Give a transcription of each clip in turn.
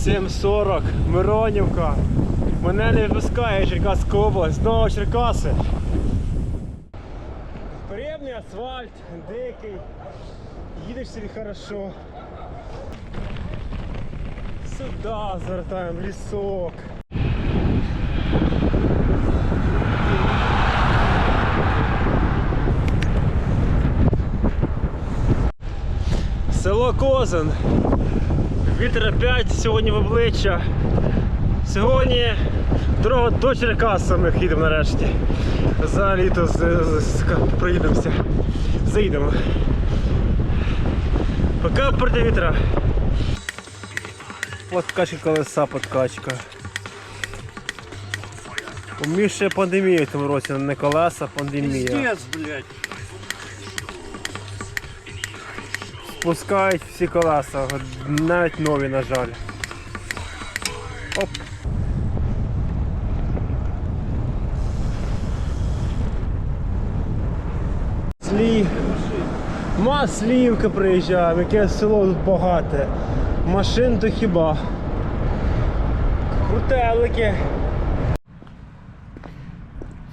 7.40, Миронівка. Мене не випускає Черкаська область, знову Черкаси. Приємний асфальт, дикий. Їдеш собі хорошо. Сюди звертаємо лісок. Село Козин. Вітер опять сьогодні в обличчя. Сьогодні дорога до Черкас самих їдемо нарешті. За літо з, з, з, проїдемося. Заїдемо. Поки проти вітра. Подкачка колеса, подкачка. У Міші пандемія в цьому році, не колеса, пандемія. Пиздец, блядь. Пускають всі колеса, навіть нові, на жаль. Оп. Слів. Маслівка приїжджаємо, яке село тут багате. Машин то хіба. Крутелики.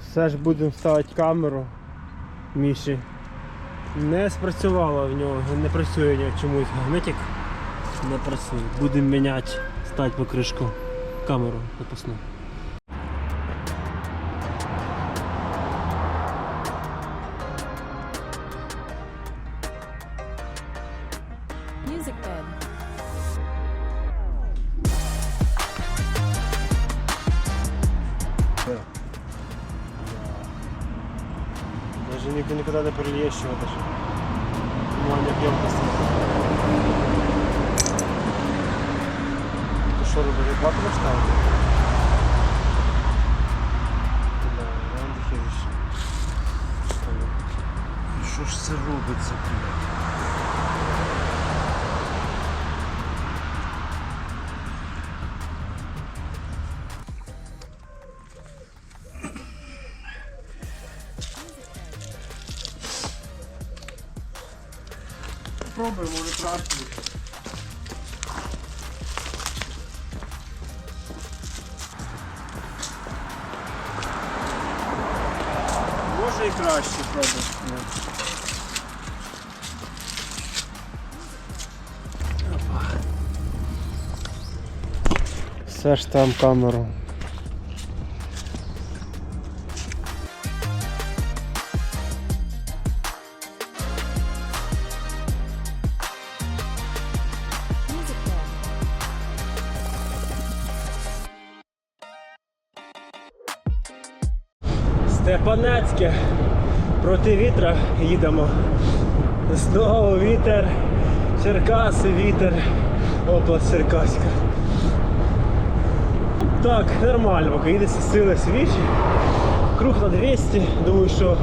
Все ж будемо ставити камеру. Міші. Не спрацювало в нього, не працює нього чомусь магнитик. Не працює. Будемо міняти, стать покришку камеру запасну. Даже ник- никогда не прольешь его даже. Внимание емкости. Ты что, робишь? Два куда ставити? Да, я не хериш. Що ж це робиться, блядь? Все ж там камеру. Степанецьке. Проти вітра їдемо. Знову вітер. Черкаси, вітер. Область Черкаська. Так, нормально, їдеться сили свіч. Круг на 200. Думаю, що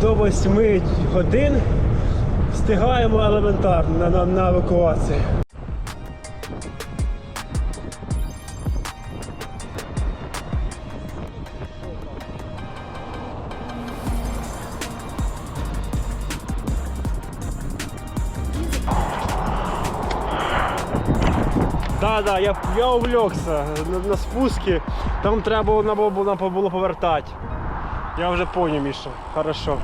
до 8 годин встигаємо елементарно на, на, на евакуацію. Да, да, я, я увлекся на, на спуске. Там треба було, було, повертати. Я вже понял, Міша. Хорошо.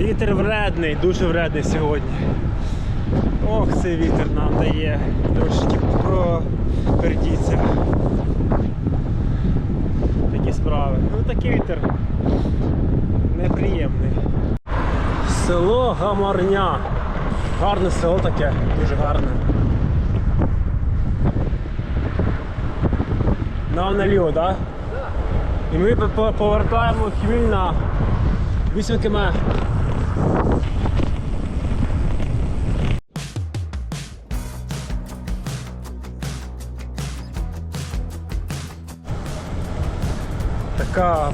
Вітер вредний, дуже вредний сьогодні. Ох, цей вітер нам дає трошки пропердіться. Такі справи. Ну такий вітер неприємний. Село Гамарня. Гарне село таке, дуже гарне. Нам наліво, так? І ми по- по- повертаємо хвиль на 8 км.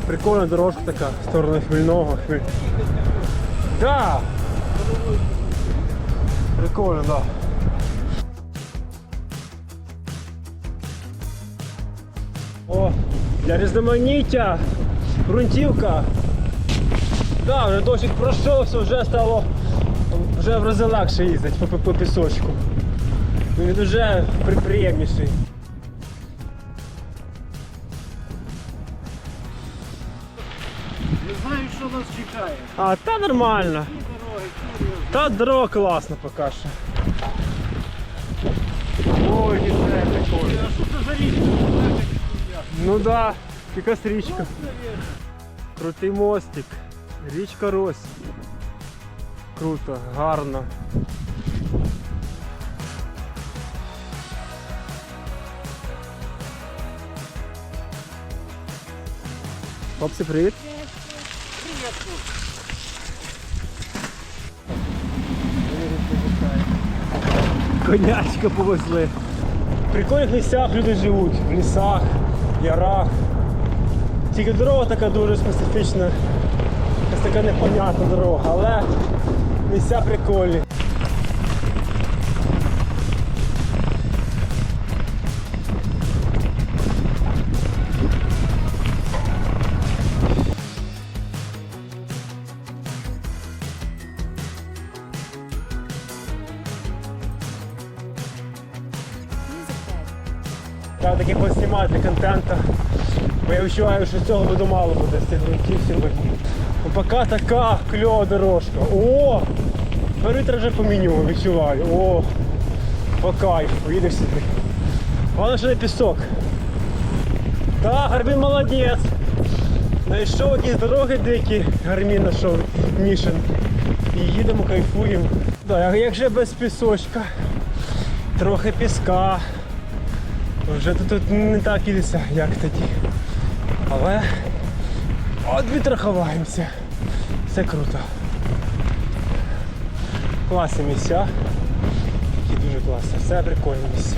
Прикольна дорожка така в сторону хмільного. Хміль... Да! Прикольно, да. О, для різноманіття, ґрунтівка. Да, вже дощик пройшовся, вже стало вже в рази легше їздити по, по, по пісочку. Він вже приємніший. А, та нормально. Та дорога класна поки що. Ой, вітре прикольно. А що це за річка? Ну да, якась річка. Крутий мостик. Річка Рось. Круто, гарно. Хлопці, привіт. Конячка повезли. В прикольних місцях люди живуть, в лісах, ярах. Тільки дорога така дуже специфічна, якась така непонятна дорога, але місця прикольні. Поснімати контенту. Бо я відчуваю, що цього буде мало буде з цих ґрунтів сьогодні. Ну, поки така кльова дорожка. О! Перитр вже по меню відчуваю. О! По кайфу, їдеш собі. Головне, що не пісок. Так, Гармін молодець. Знайшов якісь дороги дикі, Гармін знайшов Мішин. І їдемо, кайфуємо. Да, як же без пісочка. Трохи піска. Вже тут, не так їдеться, як тоді. Але от відрахуваємося. Все круто. Класні місця. Такі дуже класні. Все прикольні місця.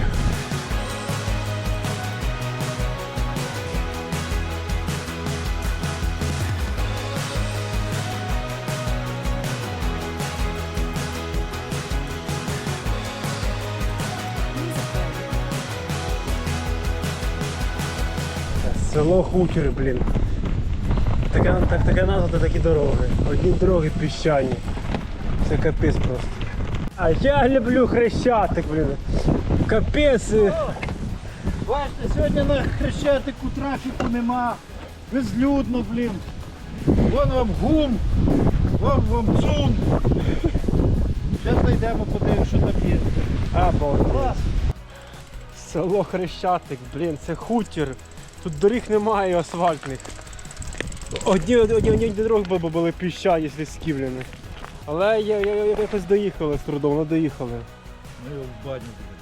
Село Хутір, блін. Така, так, така назва та такі дороги. Одні дороги піщані. Це капець просто. А я люблю хрещатик, блін. Капець. Бачите, сьогодні на Хрещатику трафіку нема. Безлюдно, блін. Вон вам гум, вон вам цум. Зараз зайдемо, подивимося, що там є. А, бо. Клас. Село Хрещатик, блін, це хутір. Тут доріг немає асфальтних. Одні, одні, одні, дороги були піщані блін. Але я, я, я якось доїхали з трудом, ну доїхали. Ми його в баню будемо.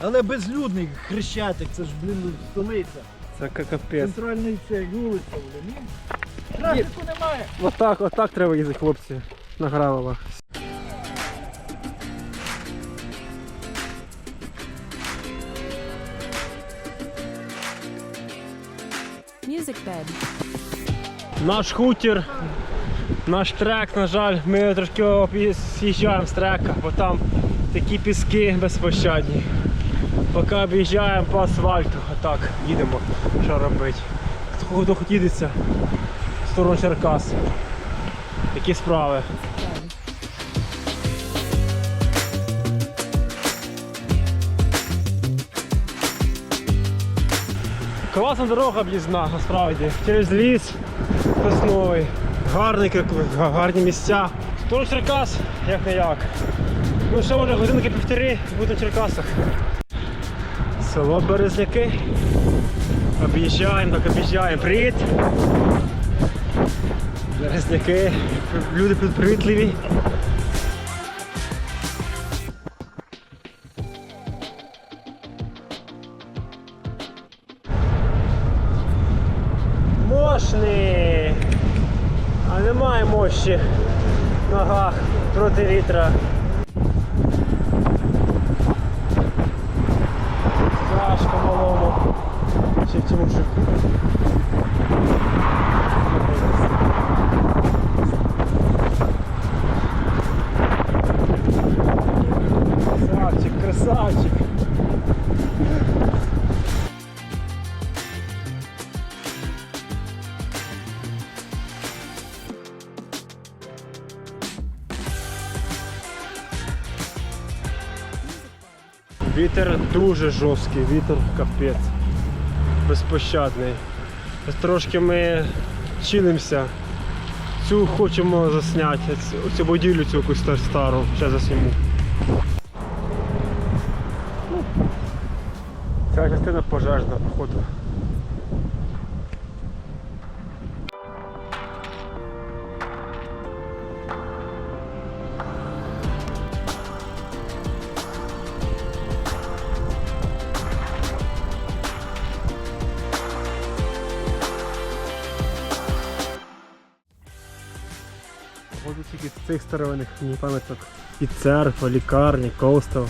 Але безлюдний Хрещатик, це ж, блін, столиця. Це ка- капець. Центральний цей вулиця, блін. Ну, Трафіку немає. Отак, отак треба їздити, хлопці, на гравелах. Music bed. Наш хутір, наш трек, на жаль, ми трошки з'їжджаємо з трека, бо там такі піски безпощадні. Поки об'їжджаємо по асфальту, а так, їдемо, що робити. Хто їдеться в сторону Черкас. Такі справи. Класна дорога об'їзна, насправді. Через ліс сосновий. Гарний, гарні місця. Тож Черкас, як не як. Ну ще може годинки півтори буде в Черкасах. Село Березняки. Об'їжджаємо, так об'їжджаємо. Привіт! Березняки. Люди привітливі. Ногах проти вітра. Дуже жорсткий, вітер капець. Безпощадний. Трошки ми чинимося. Цю хочемо засняти, цю- будівлю цю якусь стару, ще засніму. Ну, Ця частина пожежна. Походу старовинних мені пам'яток. І церква, лікарні, костел.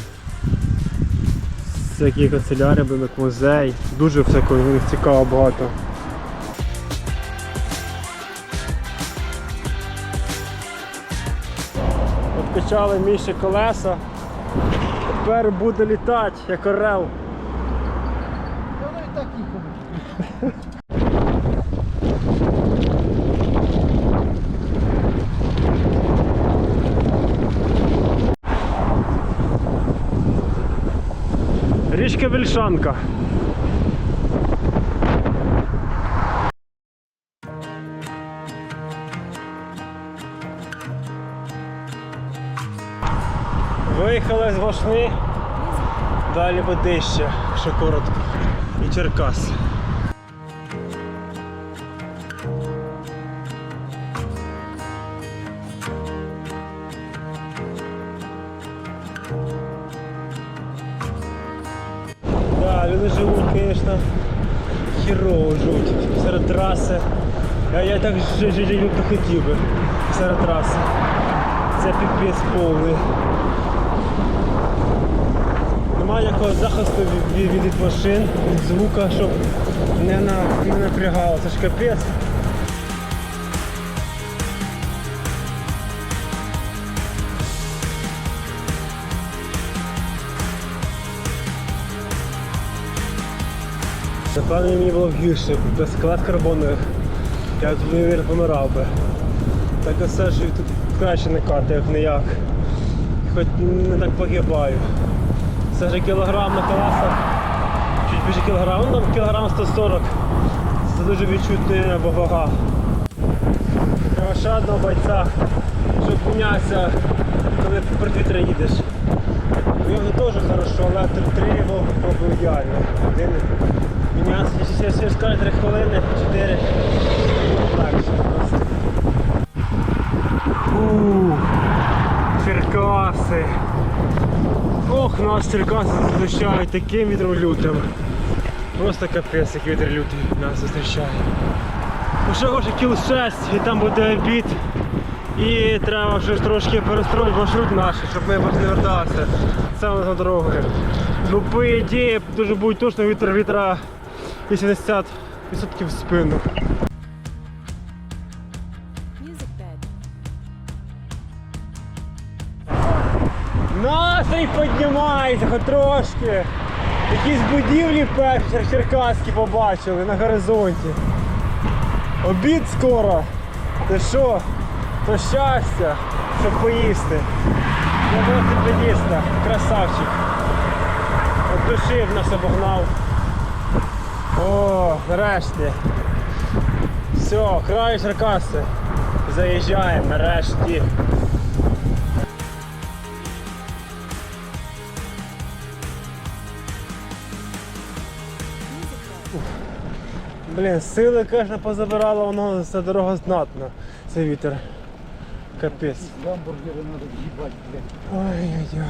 Всякі канцелярії, будинок, музей. Дуже всякого них цікаво багато. Откачали Міші колеса. Тепер буде літати, як орел. Річка Вільшанка. Виїхали з Вошни, далі Водище, що коротко. І Черкас. Я так ж- ж- жити хотів би серед траси. Це піпець повний. Немає ніякого захисту від, від, від машин, від звука, щоб не, на, не напрягало. Це ж капець. Напевно, мені було гірше, без склад карбонових. Я тут не помирав би. Так все ж тут краще не кати, як не як. Хоч не так погибаю. Це ж кілограм на колесах. Чуть більше кілограм, ну там кілограм 140. Це дуже відчутна вага. Треба ще одного бойця, щоб мінятися, коли перед вітра їдеш. Його теж хорошо, але три, його пробую ідеально. Через 3 хвилини, 4. Легше просто. Ух, Черкаси. Ох, нас Черкаси зустрічають таким вітром лютим. Просто капець, як вітер лютий нас зустрічає. Ну ще лише кіл 6 і там буде обід. І треба вже трошки перестроїти маршрут наш, щоб ми не верталися саме за дорогою. Ну, по ідеї, дуже буде точно вітер вітра 80% в спину. Піднімається хоч трошки. Якісь будівлі перші черкаські побачили на горизонті. Обід скоро. Ти що? То щастя, щоб поїсти. Я велосипедіста, красавчик. От душі в нас обогнав. О, нарешті. Все, край Черкаси. Заїжджаємо нарешті. Блін, сили, конечно, позабирало, воно ця дорога знатна. Це вітер. Капець. Гамбургери треба в'їбати, блядь. Ой-ой-ой.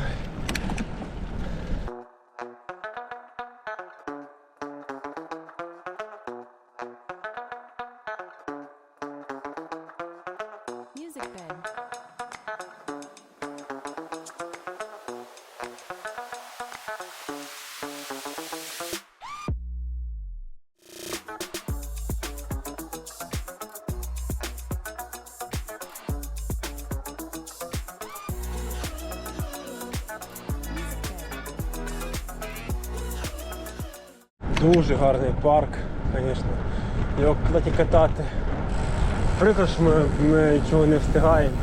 Дуже гарний парк, звісно. Його кстати, катати. Прикро, що ми, ми нічого не встигаємо.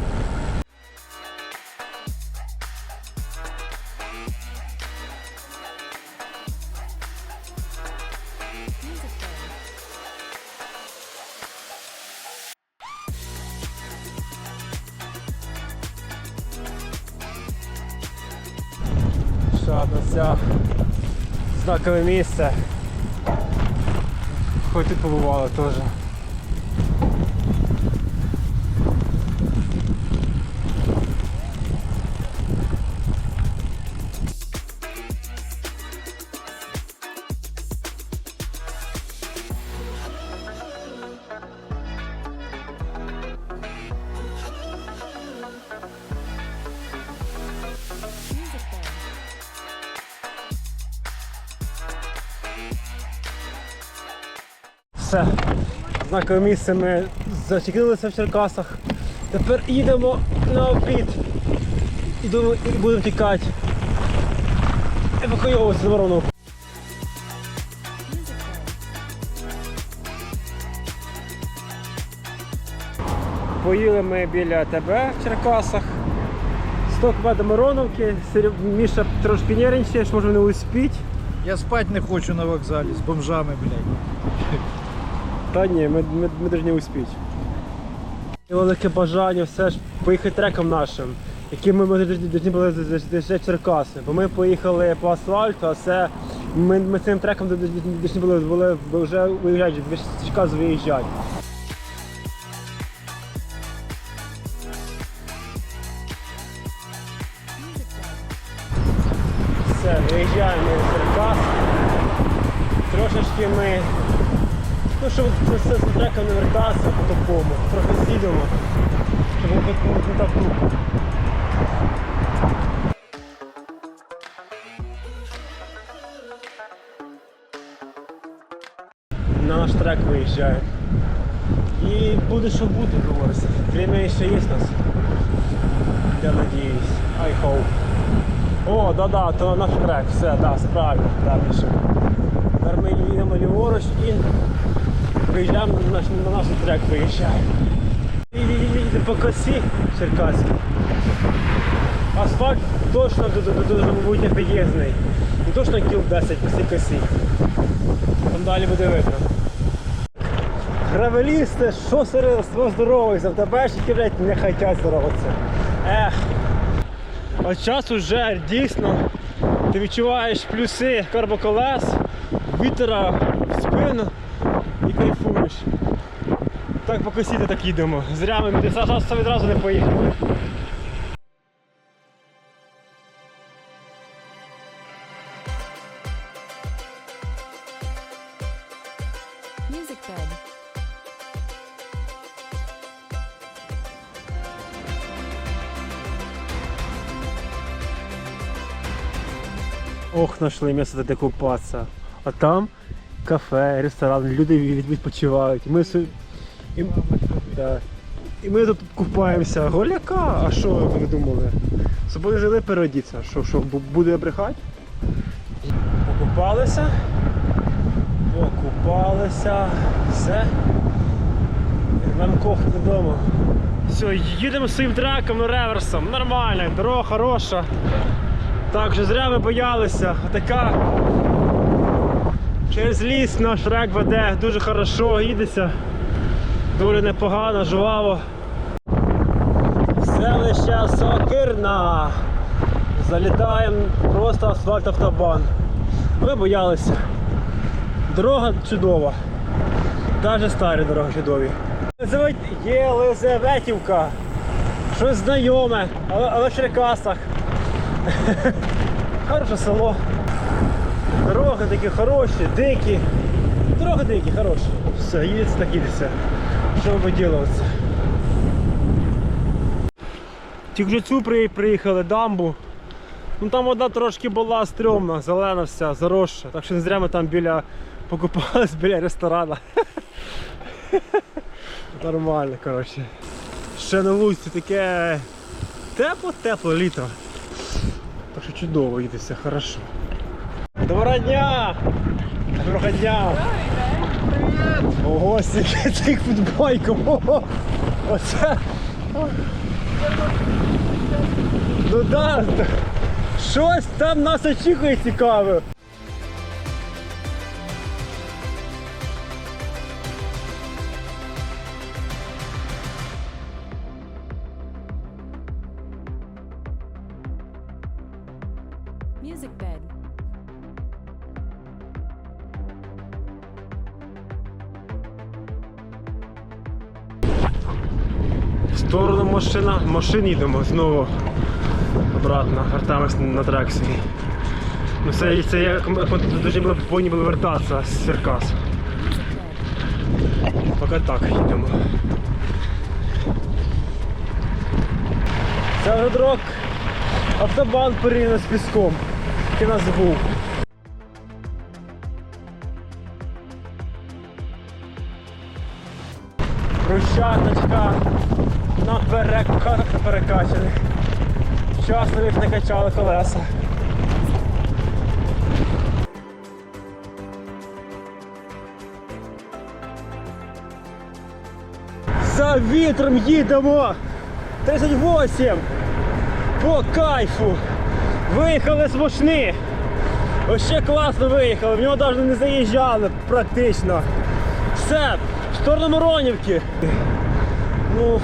Ще одна ця знакове місце. Хоч тут побували теж. Все. Знакове місце ми зачекалися в Черкасах. Тепер їдемо на обід. І думаю, будемо тікати. Евакуйовуватися на bed. Поїли ми біля тебе в Черкасах. 100 км Мироновки. Міша трошки нервничає, що може не успіть. Я спати не хочу на вокзалі з бомжами, блядь. Та ні, ми, ми, ми даже не успіть. велике бажання все ж поїхати треком нашим, яким ми повинні були вже Черкаси. Бо ми поїхали по асфальту, а це ми, ми цим треком повинні були, були вже виїжджати, з Черкас виїжджати. Сідемо, щоб не не так. На наш трек виїжджає. І буде що бути, говориться. Время ще є нас. Я надіюсь. I hope. О, да-да, то наш трек, все, да, справді, да, Міша. Тепер ми їдемо ліворуч і виїжджаємо на наш, на наш трек виїжджаємо. Їдемо по косі черкаській. Асфальт точно не під'їзний. Не точно кіл 10 по цій косі. Там далі буде видно. Гравелісти, що здоровуються, в ТБшники, блядь, не хочуть здороватися. Ех. От час уже дійсно ти відчуваєш плюси карбоколес, вітера в спину і кайфуєш. Так по косі так їдемо. Зря ми відразу не поїхали. Ох, знайшли місце де купатися. А там кафе, ресторан, люди відпочивають. Ми і, да. і ми тут купаємося. Голяка, а що ви думали? З собою жили переодіться. Що, що, буде брехати? Покупалися. Покупалися. Все. Кохти додому. Все, їдемо своїм треком, реверсом. Нормально, дорога хороша. Так же зря ми боялися. Така через ліс наш рек веде дуже хорошо, їдеться. Дуже непогано, жваво. Селище Сокирна. Залітаємо просто асфальт автобан. Ми боялися. Дорога чудова. Навіть старі дороги чудові. Називають Єлизаветівка. Щось знайоме, але, але в Черкасах. Хороше село. Дороги такі хороші, дикі. Дороги дикі, хороші. Все, їдеться так їдеться. Що ви поділуватися? Тільки вже цю приїхали, дамбу. Ну там вода трошки була стрьомна, зелена вся, заросша. Так що не зря ми там біля покупались біля ресторану. Нормально, коротше. Ще на вулиці таке тепло-тепло літо. Так що чудово їдеться, хорошо. Доброго дня! Доброго дня! Ого, стільки цих футбойків! Ого! Оце! Ну да, щось там нас очікує цікаве. Машина, машин їдемо знову обратно, вертаємось на трек свій. Ну це, це як ми дуже повинні були вертатися з bed. Поки так їдемо. Це вже дрог автобан порівняно з піском. Який нас був. Брусчаточка наперед перекачаних. Вчасно їх не качали колеса. За вітром їдемо! 38! По кайфу! Виїхали з Мошни! Ось ще класно виїхали, в нього навіть не заїжджали практично. Все, в сторону Миронівки. Ну,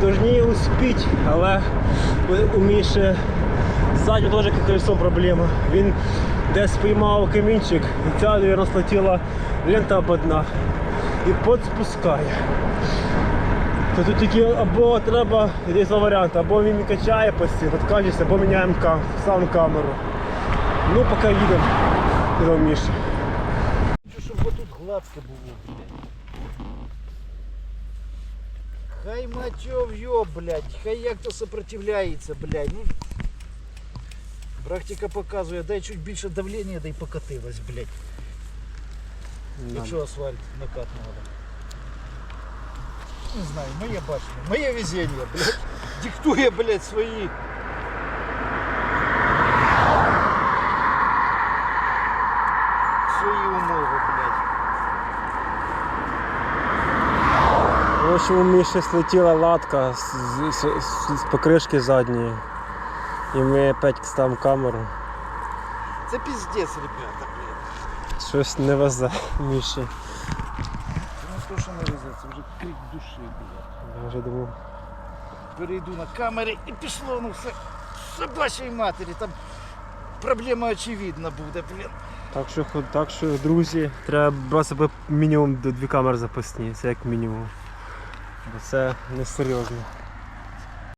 должні успіть, але у- Міші ззаді теж колесом проблема. Він десь спіймав камінчик, і ця, мабуть, слетіла лента ободна і подспускає. То тут тільки або треба, є два варіанти, або він качає постійно, откачується, або міняємо кам, сам камеру. Ну, поки їдемо, їдемо Міша. Хочу, щоб отут гладко було. Хай мать його в'йо, блядь, хай як то сопротивляється, блядь. Ну, практика показує, дай чуть більше давлення, дай покатилась, блядь. Якщо асфальт накат надо. Не знаю, моє бачення, моє везіння, блядь. Диктує, блядь, свої. Свої Общем, у Міші слетіла латка з, з, з, з покришки задньої. І ми опять ставимо камеру. Це піздець, ребята, блядь. Щось не везе Міші. Це не то, що не везе, це вже крик душі, блядь. Я вже думав. Перейду на камери і пішло, ну все. Собачій матері, там проблема очевидна буде, блін. Так що, так що, друзі, треба брати себе мінімум до дві камери запасні, це як мінімум. Бо це несерйозно.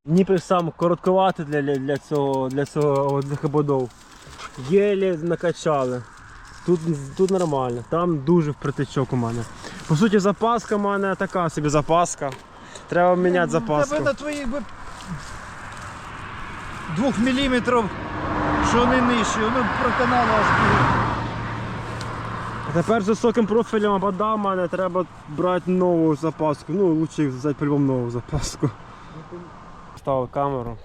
Дніпр сам коротковатий для, для, для цього для цього для хабодов. Єлі накачали. Тут, тут нормально, там дуже впритичок у мене. По суті, запаска в мене така собі запаска. Треба міняти запаску. Тебе на твоїх би двох міліметрів, що не нижче, воно проканало аж. Тепер з високим профілем вода в мене треба брати нову запаску. Ну, лучше взяти по-любому нову запаску. Ставив камеру.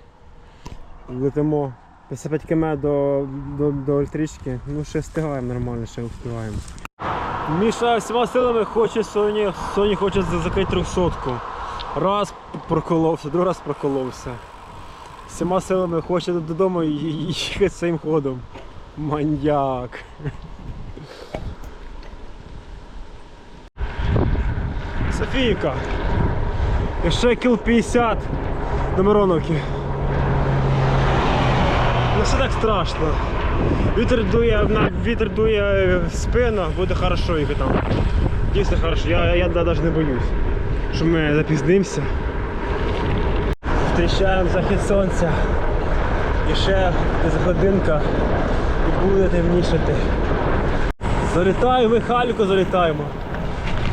Летимо 55 км до, до, до електрички. Ну ще встигаємо нормально, ще встигаємо. Міша всіма силами хоче Соні, Соні хоче за- закрити трьохсотку. Раз проколовся, другий раз проколовся. Всіма силами хоче додому їхати своїм ходом. Маньяк. Софійка. І ще кіл 50 до Мироновки. Не все так страшно. Вітер дує, вітер дує в спину, буде хорошо їхати там. Дійсно хорошо. Я, я навіть не боюсь, що ми запізнимося. Зустрічаємо захід сонця. І ще десь годинка і буде темнішати. Залітаю, ми Хальку залітаємо.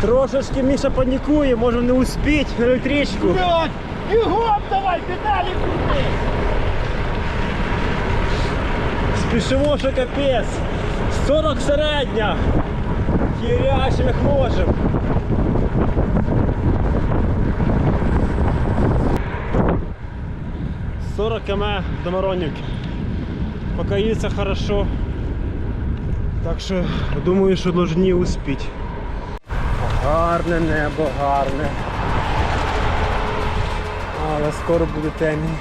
Трошечки Міша панікує, може не успіть на електричку. Блядь! Бігом давай, педалі крути! Спішимо, що капець. 40 середня. Хірячим як можем. Сорок км до Маронівки. Поки їдеться хорошо. Так що думаю, що должні успіть. Гарне небо, гарне. Але скоро буде темінь.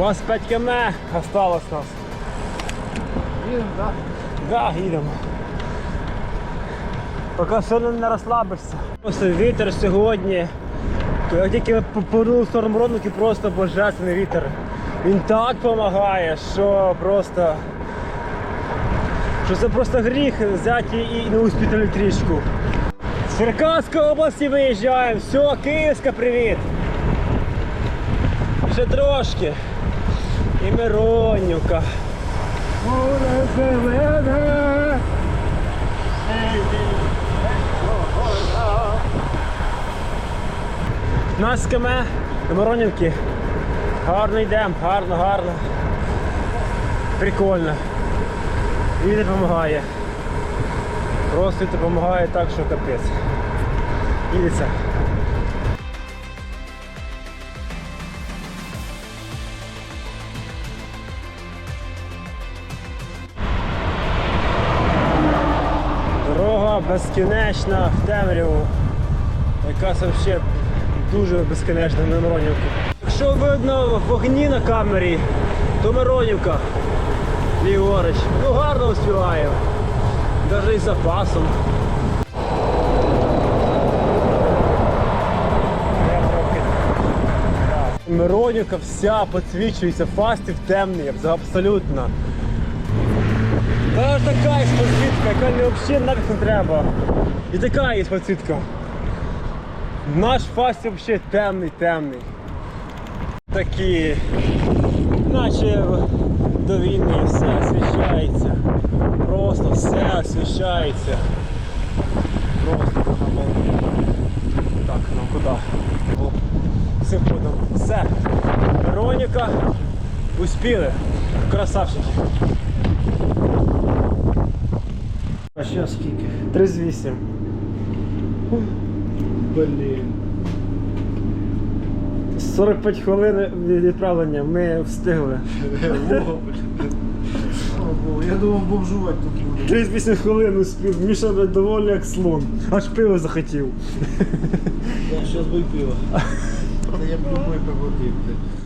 25 км осталось нас. Їдемо. Да? Да, їдемо. Поки сильно не розслабишся. Просто вітер сьогодні. Як тільки повернув сторону родники, просто божественний вітер. Він так допомагає, що просто що це просто гріх взяти і не успіти трішку З Черкаської області виїжджаємо, все, Київська, привіт! Ще трошки. І Миронівка. Море. Нас км до Миронівки. Гарно йдемо, гарно, гарно. Прикольно. Вітер допомагає. Просто допомагає так, що капець. Їдеться. Безкінечна в темряву. Яка взагалі дуже безкінечна на Миронівку. Якщо видно вогні на камері, то Миронівка. Ліворуч. Ну гарно успіває. Навіть із запасом. Миронівка вся підсвічується, фастів темний, абсолютно. Та така є підсвітка, не взагалі нафіг не треба. І така є підсвітка. Наш фастів взагалі темний, темний. Такі, наче до війни все освіщається. Просто все освіщається. Просто обалденно. Так, ну куди? Цим ходом. Все. Вероніка. Успіли. Красавчики. А зараз скільки? 38. Блін. 45 хвилин від відправлення ми встигли. Я думав, бомжувати тут буде. 38 хвилин успів. Міша блядь, доволі як слон. Аж пиво захотів. Я зараз би пиво. Та я б любой погодив, блядь.